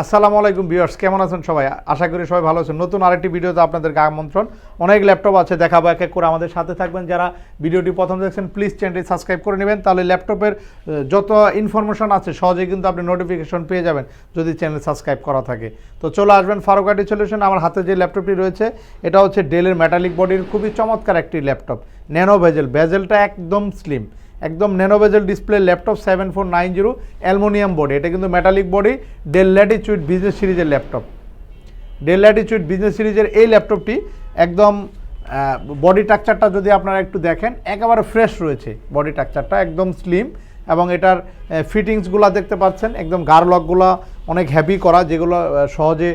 আসসালামু আলাইকুম ভিউয়ার্স, কেমন আছেন সবাই? আশা করি সবাই ভালো আছেন। নতুন আরেকটি ভিডিওতে আপনাদেরকে আমন্ত্রণ। অনেক ল্যাপটপ আছে, দেখাবো, এক এক করে আমাদের সাথে থাকবেন। যারা ভিডিওটি প্রথম দেখছেন প্লিজ চ্যানেলটি সাবস্ক্রাইব করে নেবেন। তাহলে ল্যাপটপের যত ইনফরমেশন আছে, সহজেই কিন্তু আপনি নোটিফিকেশন পেয়ে যাবেন, যদি চ্যানেল সাবস্ক্রাইব করা থাকে। তো চলে আসবেন ফারুকাটি সলিউশন আমার হাতে যে ল্যাপটপটি রয়েছে, এটা হচ্ছে ডেলের মেটালিক বডির খুবই চমৎকার একটি ল্যাপটপ। ন্যানো ভেজেল ভেজেলটা একদম স্লিম একদম nano bezel display laptop seven four nine zero aluminium body এটা কিন্তু metallic body Dell Latitude business সিরিজের ল্যাপটপ ডেল ল্যাটিচুইড বিজনেস সিরিজের এই ল্যাপটপটি একদম বডি স্ট্রাকচারটা যদি আপনারা একটু দেখেন, একেবারে ফ্রেশ রয়েছে বডি স্ট্রাকচারটা একদম স্লিম এবং এটার ফিটিংসগুলো দেখতে পাচ্ছেন, একদম গার লকগুলো অনেক হ্যাপি করা, যেগুলো সহজে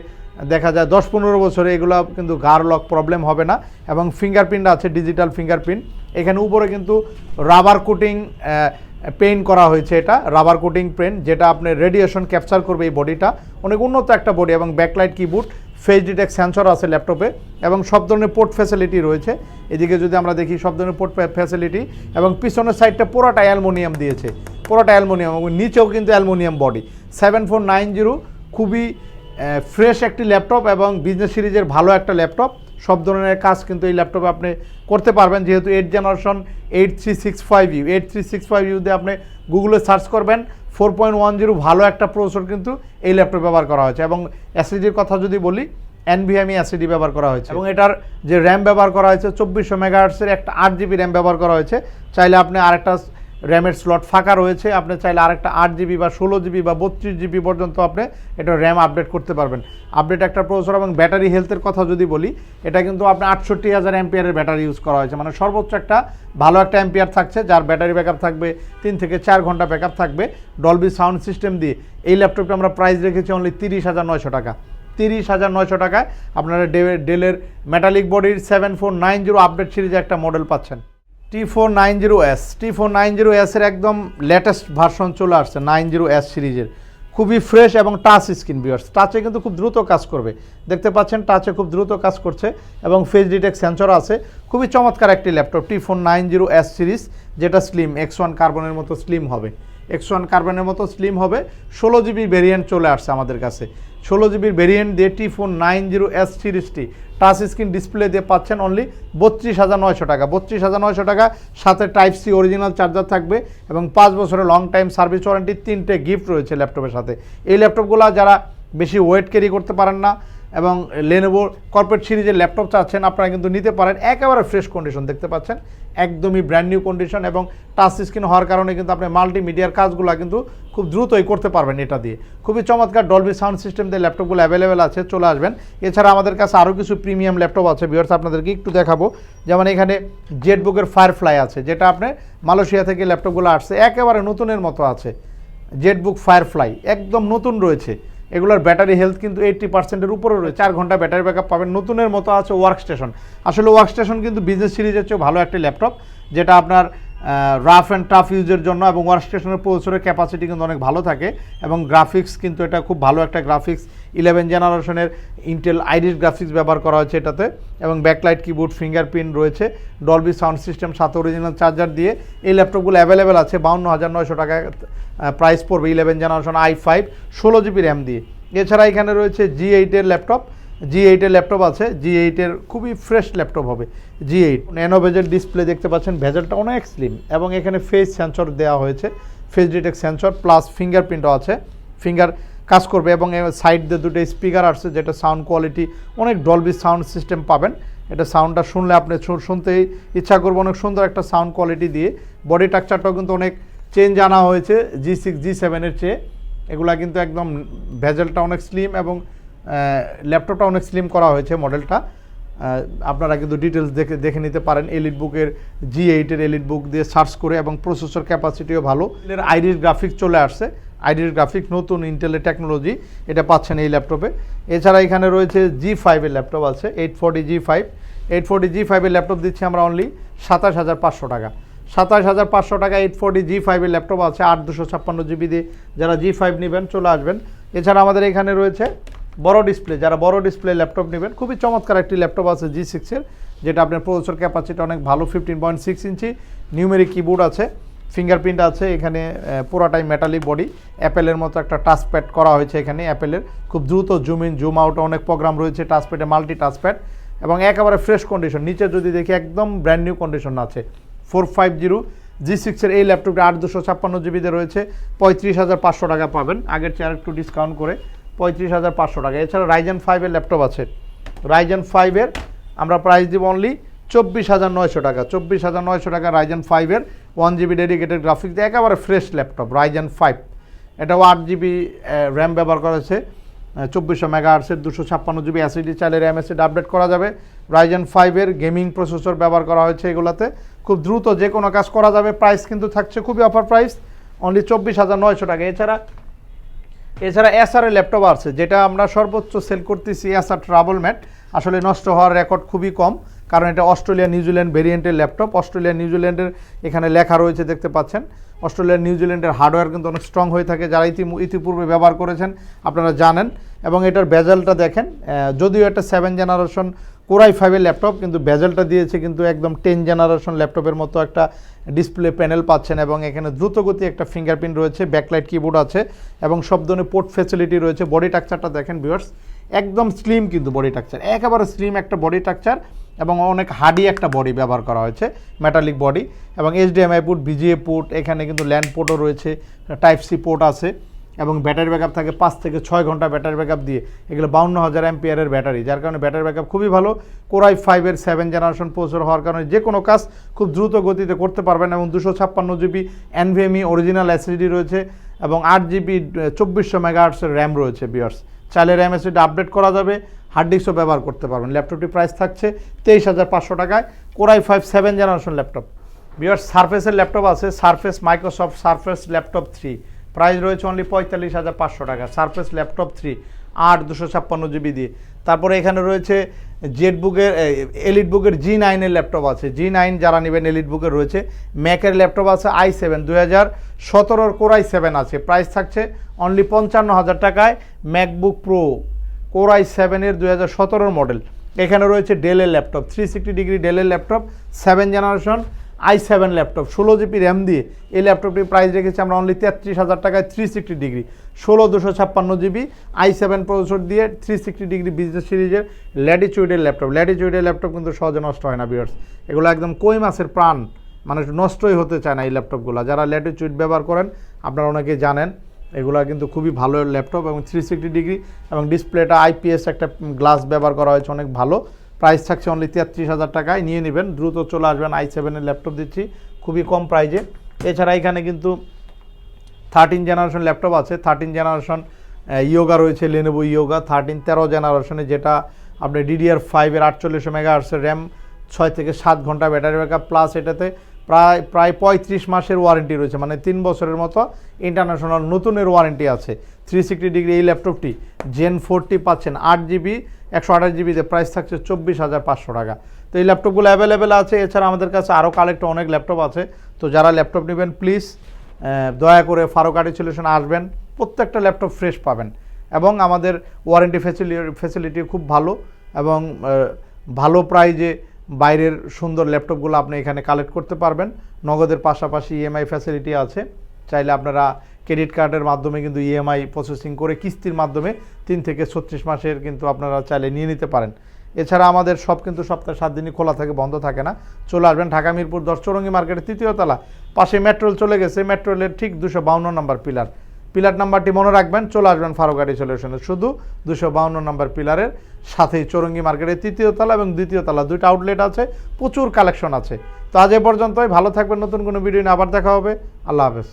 দেখা যায় দশ পনেরো বছরে এগুলো কিন্তু গার লক প্রবলেম হবে না। এবং ফিঙ্গারপ্রিন্ট আছে ডিজিটাল ফিঙ্গারপ্রিন্ট এখানে উপরে কিন্তু রাবার কোটিং পেইন্ট করা হয়েছে এটা রাবার কোটিং পেন যেটা আপনি রেডিয়েশন ক্যাপচার করবে এই বডিটা। অনেক উন্নত একটা বডি এবং backlight keyboard face detect sensor আছে ল্যাপটপে এবং সব ধরনের পোর্ট ফ্যাসিলিটি রয়েছে। এদিকে যদি আমরা দেখি, সব ধরনের পোর্ট ফ্যাসিলিটি এবং পিছনের সাইডটা পুরোটা অ্যালমোনিয়াম দিয়েছে। পুরোটা অ্যালমোনিয়াম এবং নিচেও কিন্তু aluminium body seven four nine zero খুবই ফ্রেশ একটি ল্যাপটপ এবং বিজনেস সিরিজের ভালো একটা ল্যাপটপ সব ধরনের কাজ কিন্তু এই ল্যাপটপে আপনি করতে পারবেন। যেহেতু eight generation eight three six five U eight three six five U দিয়ে আপনি গুগলে সার্চ করবেন ফোর পয়েন্ট ওয়ান জিরো ভালো একটা প্রসেসর কিন্তু এই ল্যাপটপ ব্যবহার করা হয়েছে। এবং অ্যাসিডির কথা যদি বলি এনভিএমই অ্যাসিডি ব্যবহার করা হয়েছে। এবং এটার যে র্যাম ব্যবহার করা হয়েছে, চব্বিশশো মেগাহার্টসের একটা আট জিবি র্যাম ব্যবহার করা হয়েছে। চাইলে আপনি আরেকটা র্যামের স্লট ফাঁকা রয়েছে। আপনি চাইলে আরেকটা আট জিবি বা ষোলো জিবি বা বত্রিশ জিবি পর্যন্ত আপনি এটা র্যাম আপডেট করতে পারবেন। আপডেট একটা প্রসেসর এবং ব্যাটারি হেলথের কথা যদি বলি, এটা কিন্তু আপনি আটষট্টি হাজার অ্যাম্পিয়ারের ব্যাটারি ইউজ করা হয়েছে। মানে সর্বোচ্চ একটা ভালো একটা অ্যাম্পিয়ার থাকছে, যার ব্যাটারি ব্যাকআপ থাকবে, তিন থেকে চার ঘণ্টা ব্যাকআপ থাকবে ডলবি সাউন্ড সিস্টেম দিয়ে। এই ল্যাপটপটা আমরা প্রাইস রেখেছি অনলি তিরিশ হাজার নয়শো টাকা। তিরিশ হাজার নয়শো টাকায় আপনারা ডেলের মেটালিক বডির seven four nine zero update সিরিজে একটা মডেল পাচ্ছেন। T four nine zero S T four nine zero এসের একদম লেটেস্ট ভার্সন চলে আসছে নাইন জিরো এস সিরিজের। খুবই ফ্রেশ এবং টাচ স্ক্রিন বিয়ার্স টাচে কিন্তু খুব দ্রুত কাজ করবে। দেখতে পাচ্ছেন টাচে খুব দ্রুত কাজ করছে এবং ফেস ডিটেক্ট সেন্সর আছে। খুবই চমৎকার একটি laptop T four nine zero S series, যেটা স্লিম এক্স ওয়ান কার্বনের মতো স্লিম হবে। এক্স ওয়ান কার্বনের মতো স্লিম হবে। ষোলো জিবি ভেরিয়েন্ট চলে আসছে আমাদের কাছে। ষোলো জিবির ভেরিয়েন্ট দিয়ে T four nine zero S সিরিজটি টাচ স্ক্রিন ডিসপ্লে দিয়ে পাচ্ছেন অনলি বত্রিশ হাজার নয়শো টাকা। বত্রিশ হাজার নয়শো টাকা, সাথে টাইপ সি অরিজিনাল চার্জার থাকবে এবং পাঁচ বছরের লং টাইম সার্ভিস ওয়ারেন্টি তিনটে গিফট রয়েছে ল্যাপটপের সাথে। এই ল্যাপটপগুলো যারা বেশি ওয়েট ক্যারি করতে পারেন না এবং লেনোভো কর্পোরেট সিরিজের ল্যাপটপ চাচ্ছেন। আপনারা কিন্তু নিতে পারেন। একেবারে ফ্রেশ কন্ডিশন দেখতে পাচ্ছেন। একদমই ব্র্যান্ড নিউ কন্ডিশন এবং টাচ স্ক্রিন হওয়ার কারণে কিন্তু আপনি মাল্টিমিডিয়ার কাজগুলো কিন্তু খুব দ্রুতই করতে পারবেন এটা দিয়ে। খুবই চমৎকার ডলবি সাউন্ড সিস্টেম দিয়ে ল্যাপটপগুলো অ্যাভেলেবেল আছে, চলে আসবেন। এছাড়া আমাদের কাছে আরও কিছু প্রিমিয়াম ল্যাপটপ আছে ভিউয়ার্স আপনাদেরকে একটু দেখাবো। যেমন এখানে জেটবুকের ফায়ারফ্লাই আছে, যেটা আপনি মালয়েশিয়া থেকে ল্যাপটপগুলো আসছে। একেবারে নতুনের মতো আছে। জেটবুক ফায়ারফ্লাই একদম নতুন রয়েছে। এগুলোর ব্যাটারি হেলথ কিন্তু এইট্টি পার্সেন্টের উপরে রয়েছে। চার ঘণ্টা ব্যাটারি ব্যাকআপ পাবেন, নতুনের মতো আছে ওয়ার্ক স্টেশন আসলে ওয়ার্ক স্টেশন কিন্তু বিজনেস সিরিজের চেয়েও ভালো একটি ল্যাপটপ যেটা আপনার রাফ অ্যান্ড টাফ ইউজের জন্য এবং ওয়ার্ক স্টেশনের প্রসেসরের ক্যাপাসিটি কিন্তু অনেক ভালো থাকে এবং গ্রাফিক্স কিন্তু এটা খুব ভালো একটা গ্রাফিক্স ইলেভেন জেনারেশনের ইন্টেল আইরিস গ্রাফিক্স ব্যবহার করা হয়েছে এটাতে এবং ব্যাকলাইট কিবোর্ড ফিঙ্গারপ্রিন্ট রয়েছে। ডলবি সাউন্ড সিস্টেম সাথে অরিজিনাল চার্জার দিয়ে। এই ল্যাপটপগুলো অ্যাভেলেবেল আছে, বাউন্ন হাজার নয়শো টাকায় প্রাইস পড়বে ইলেভেন জেনারেশন আই ফাইভ ষোলো জিবি র্যাম দিয়ে। এছাড়া এখানে রয়েছে জি এইটের ল্যাপটপ জি এইটের ল্যাপটপ আছে জি এইটের খুবই ফ্রেশ ল্যাপটপ হবে G eight nano bezel display দেখতে পাচ্ছেন ভেজেলটা অনেক স্লিম এবং এখানে ফেস সেন্সর দেওয়া হয়েছে ফেস ডিটেক্ট সেন্সর প্লাস ফিঙ্গারপ্রিন্টও আছে ফিঙ্গার কাজ করবে এবং সাইড দিয়ে দুটো স্পিকার আসছে, যেটা সাউন্ড কোয়ালিটি অনেক ডলবি সাউন্ড সিস্টেম পাবেন। এটা সাউন্ডটা শুনলে আপনি শুনতেই ইচ্ছা করব, অনেক সুন্দর একটা সাউন্ড কোয়ালিটি দিয়ে। বডি স্ট্রাকচারটাও কিন্তু অনেক চেঞ্জ আনা হয়েছে জি সিক্স জি সেভেনের চেয়ে। এগুলা কিন্তু একদম ভেজেলটা অনেক স্লিম এবং ল্যাপটপটা অনেক স্লিম করা হয়েছে মডেলটা আপনারা কিন্তু ডিটেলস দেখে দেখে নিতে পারেন। এলিট বুকের জি এইটের এলিট বুক দিয়ে সার্চ করে এবং প্রসেসর ক্যাপাসিটিও ভালো। এর আইরিস গ্রাফিক্স চলে আসছে। আইরিস গ্রাফিক নতুন ইন্টেলের টেকনোলজি এটা পাচ্ছেন এই ল্যাপটপে এছাড়া এখানে রয়েছে জি ফাইভের ল্যাপটপ আছে eight forty G five eight forty G ফাইভের ল্যাপটপ দিচ্ছি আমরা অনলি সাতাশ হাজার পাঁচশো টাকা। সাতাশ হাজার পাঁচশো টাকা এইট ফোর্টি জি ফাইভের ল্যাপটপ আছে, আট দুশো ছাপ্পান্ন জিবি দিয়ে। যারা জি ফাইভ নেবেন, চলে আসবেন। এছাড়া আমাদের এখানে রয়েছে বড় ডিসপ্লে যারা বড় ডিসপ্লে ল্যাপটপ নেবেন, খুবই চমৎকার একটি ল্যাপটপ আছে জি সিক্সের যেটা আপনার প্রসেসর ক্যাপাসিটি অনেক ভালো fifteen point six inch numeric keyboard আছে ফিঙ্গারপ্রিন্ট আছে, এখানে পুরাটাই মেটালিক বডি অ্যাপেলের মতো একটা টাচপ্যাড করা হয়েছে এখানে অ্যাপেলের খুব দ্রুত জুম ইন জুম আউট অনেক প্রোগ্রাম রয়েছে টাচপ্যাডে মাল্টি টাচপ্যাড এবং একেবারে ফ্রেশ কন্ডিশন নিচে যদি দেখি একদম ব্র্যান্ড নিউ কন্ডিশন আছে। ফোর ফাইভ জিরো জি সিক্সের এই ল্যাপটপটা আট দুশো ছাপ্পান্ন জিবিতে রয়েছে, পঁয়ত্রিশ হাজার পাঁচশো টাকা পাবেন। আগের চেয়ে একটু ডিসকাউন্ট করে পঁয়ত্রিশ হাজার পাঁচশো টাকা। এছাড়া রাইজেন ফাইভের ল্যাপটপ আছে। রাইজেন ফাইভের আমরা প্রাইস দিব অনলি চব্বিশ হাজার নয়শো টাকা। চব্বিশ হাজার নয়শো টাকা রাইজেন ফাইভের ওয়ান জিবি ডেডিকেটেড গ্রাফিক্স দিয়ে একেবারে ফ্রেশ ল্যাপটপ রাইজেন ফাইভ এটাও আট জিবি র্যাম ব্যবহার করেছে চব্বিশশো মেগা আর্টসের দুশো ছাপ্পান্ন জিবি অ্যাসিডি চাইলে র্যাম এসিড আপডেট করা যাবে। রাইজেন ফাইভের গেমিং প্রসেসর ব্যবহার করা হয়েছে এগুলোতে। খুব দ্রুত যে কোনো কাজ করা যাবে। প্রাইস কিন্তু থাকছে খুবই অফার প্রাইস অনলি চব্বিশ হাজার নয়শো টাকা। এছাড়া এছাড়া এসআরের ল্যাপটপ আছে, যেটা আমরা সর্বোচ্চ সেল করতেছি এসআর ট্রাভেল ম্যাট আসলে নষ্ট হওয়ার রেকর্ড খুবই কম, কারণ এটা অস্ট্রেলিয়া নিউজিল্যান্ড ভেরিয়েন্টের ল্যাপটপ অস্ট্রেলিয়া নিউজিল্যান্ডের এখানে লেখা রয়েছে, দেখতে পাচ্ছেন। অস্ট্রেলিয়া নিউজিল্যান্ডের হার্ডওয়্যার কিন্তু অনেক স্ট্রং হয়ে থাকে, যারা ইতি ইতিপূর্বে ব্যবহার করেছেন, আপনারা জানেন। এবং এটার বেজালটা দেখেন যদিও এটা সেভেন জেনারেশন কোরাই ফাইভের ল্যাপটপ কিন্তু বেজালটা দিয়েছে কিন্তু একদম টেন জেনারেশন ল্যাপটপের মতো একটা ডিসপ্লে প্যানেল পাচ্ছেন এবং এখানে দ্রুতগতি একটা ফিঙ্গারপ্রিন্ট রয়েছে ব্যাকলাইট কিবোর্ড আছে এবং সব ধরনের পোর্ট ফেসিলিটি রয়েছে। বডি টাকচারটা দেখেন ভিউয়ার্স একদম স্লিম কিন্তু বডি টাকচার একেবারে স্লিম একটা বডি টাকচার এবং অনেক হার্ডি একটা বডি ব্যবহার করা হয়েছে মেটালিক বডি এবং এইচডিএমআই পোর্ট বিজিএ পোর্ট এখানে কিন্তু ল্যান্ড পোর্টও রয়েছে টাইপ সি পোর্ট আছে। এবং ব্যাটারি ব্যাকআপ থাকে পাঁচ থেকে ছয় ঘণ্টা ব্যাটারি ব্যাকআপ দিয়ে। এগুলো বাউন্ন হাজার অ্যাম্পিয়ারের ব্যাটারি, যার কারণে ব্যাটারি ব্যাকআপ খুবই ভালো। কোরাই ফাইভের সেভেন জেনারেশন প্রসেসর হওয়ার কারণে যে কোনো কাজ খুব দ্রুত গতিতে করতে পারবেন এবং দুশো ছাপ্পান্ন জিবি এনভিএমই অরিজিনাল এসএসডি রয়েছে এবং আট জিবি চব্বিশশো মেগাহার্টসের র্যাম রয়েছে বিয়ার্স চাইলে র্যাম এসএসডি আপডেট করা যাবে হার্ড ডিস্কও ব্যবহার করতে পারবেন। ল্যাপটপটির প্রাইস থাকছে তেইশ হাজার পাঁচশো টাকায়, Core i five seven generation laptop viewers সারফেসের ল্যাপটপ আছে Surface Microsoft Surface laptop three price রয়েছে অনলি পঁয়তাল্লিশ হাজার পাঁচশো টাকা। সারফেস ল্যাপটপ থ্রি আট দুশো ছাপ্পান্ন জিবি দিয়ে। তারপরে এখানে রয়েছে জেড বুকের এলিট বুকের জি নাইনের ল্যাপটপ আছে। জি নাইন যারা নেবেন এলিট বুকের রয়েছে। ম্যাকের ল্যাপটপ আছে আই সেভেন দু হাজার সতেরোর কোরাই সেভেন আছে। প্রাইস থাকছে অনলি পঞ্চান্ন হাজার টাকায় ম্যাকবুক প্রো কোরাই সেভেনের দু হাজার সতেরোর মডেল এখানে রয়েছে ডেলের ল্যাপটপ থ্রি সিক্সটি ডিগ্রি ডেলের laptop seven generation i seven laptop ষোলো জিবি র্যাম দিয়ে এই ল্যাপটপটির প্রাইস রেখেছি আমরা অনলি তেত্রিশ হাজার টাকায় থ্রি সিক্সটি ডিগ্রি ষোলো দুশো ছাপ্পান্ন জিবি আই সেভেন প্রসেসর দিয়ে থ্রি সিক্সটি ডিগ্রি বিজনেস সিরিজের ল্যাটিচিউডের ল্যাপটপ ল্যাটিচিউডের ল্যাপটপ কিন্তু সহজে নষ্ট হয় না বিয়ার্স এগুলো একদম কই মাসের প্রাণ মানে নষ্টই হতে চায় না এই ল্যাপটপগুলো যারা ল্যাটিচিউড ব্যবহার করেন, আপনারা অনেকে জানেন, এগুলো কিন্তু খুবই ভালো ল্যাপটপ এবং থ্রি সিক্সটি ডিগ্রি এবং ডিসপ্লেটা আইপিএস একটা গ্লাস ব্যবহার করা হয়েছে, অনেক ভালো। প্রাইস থাকছে অনলি তেত্রিশ হাজার টাকায়। নিয়ে নেবেন। দ্রুত চলে আসবেন আই সেভেনের ল্যাপটপ দিচ্ছি। খুবই কম প্রাইজে। এছাড়া এখানে কিন্তু থার্টিন জেনারেশন ল্যাপটপ আছে। থার্টিন জেনারেশন ইয়োগা রয়েছে লেনেভো ইয়োগা থার্টিন তেরো জেনারেশনে যেটা আপনি ডিডিআর ফাইভের আটচল্লিশশো আসছে র্যাম ছয় থেকে সাত ঘণ্টা ব্যাটারি ব্যাকআপ প্লাস এটাতে প্রায় প্রায় পঁয়ত্রিশ মাসের ওয়ারেন্টি রয়েছে। মানে তিন বছরের মতো ইন্টারন্যাশনাল নতুনের ওয়ারেন্টি আছে। থ্রি সিক্সটি ডিগ্রি এই ল্যাপটপটি জেন ফোরটি পাচ্ছেন আট জিবি একশো আঠাশ জিবিতে প্রাইস থাকছে চব্বিশ হাজার পাঁচশো টাকা। তো এই ল্যাপটপগুলো অ্যাভেলেবেল আছে। এছাড়া আমাদের কাছে আরও কালেক্ট অনেক ল্যাপটপ আছে। তো যারা ল্যাপটপ নেবেন প্লিজ দয়া করে ফারুক আর্টি সলিউশন আসবেন। প্রত্যেকটা ল্যাপটপ ফ্রেশ পাবেন। এবং আমাদের ওয়ারেন্টি ফেসিলি ফেসিলিটি খুব ভালো এবং ভালো প্রাইজে বাইরের সুন্দর ল্যাপটপগুলো আপনি এখানে কালেক্ট করতে পারবেন। নগদের পাশাপাশি ইএমআই ফ্যাসিলিটি আছে। চাইলে আপনারা ক্রেডিট কার্ডের মাধ্যমে কিন্তু ইএমআই প্রসেসিং করে কিস্তির মাধ্যমে তিন থেকে ছত্রিশ মাসের কিন্তু আপনারা চাইলে নিয়ে নিতে পারেন। এছাড়া আমাদের সব কিন্তু সপ্তাহে সাত দিনই খোলা থাকে, বন্ধ থাকে না। চলে আসবেন ঢাকা, মিরপুর, দশ চৌরঙ্গি মার্কেটের তৃতীয় তলা। পাশে মেট্রোল চলে গেছে। মেট্রোলের ঠিক দুশো বাউন্ন নম্বর পিলার পিলার নাম্বারটি মনে রাখবেন, চলে আসবেন ফারুকাটি সলিউশনে। শুধু দুশো বাউন্ন নম্বর পিলারের সাথেই চৌরঙ্গি মার্কেটের তৃতীয় তলা এবং দ্বিতীয় তলা, দুইটা আউটলেট আছে, প্রচুর কালেকশন আছে। তো আজ এ পর্যন্তই, ভালো থাকবেন, নতুন কোনো ভিডিও নিয়ে আবার দেখা হবে। আল্লাহ হাফেজ।